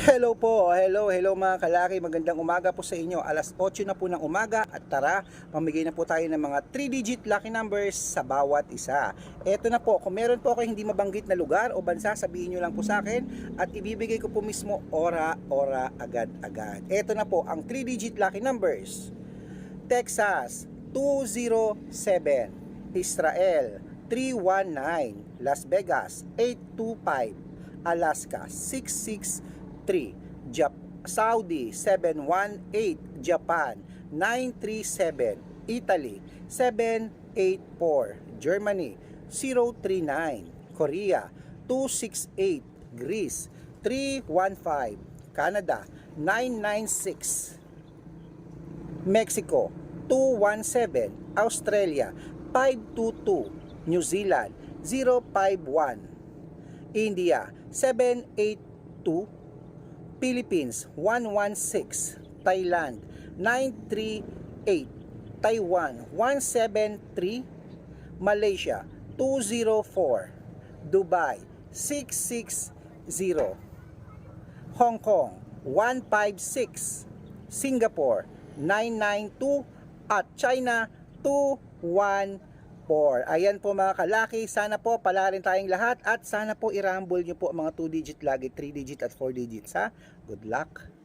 Hello po, hello, hello mga kalaki, magandang umaga po sa inyo. Alas 8 na po ng umaga at tara, pamigay na po tayo ng mga 3-digit lucky numbers sa bawat isa. Eto na po, kung meron po kayo hindi mabanggit na lugar o bansa, sabihin nyo lang po sa akin at ibibigay ko po mismo ora-ora agad-agad. Eto na po, ang 3-digit lucky numbers. Texas 207, Israel 319, Las Vegas 825, Alaska 663, Jap Saudi 718, Japan 937, Italy 784, Germany 039, Korea 268, Greece 315, Canada 996, Mexico 217, Australia 522, New Zealand 051, India 782, Philippines 116, Thailand 938, Taiwan 173, Malaysia 204, Dubai 660, Hong Kong 156, Singapore 992 at China 214. Ayan po mga kalaki, sana po pala rin tayong lahat at sana po i-rumble nyo po mga 2 digit lagi, 3 digit at 4 digits ha. Good luck!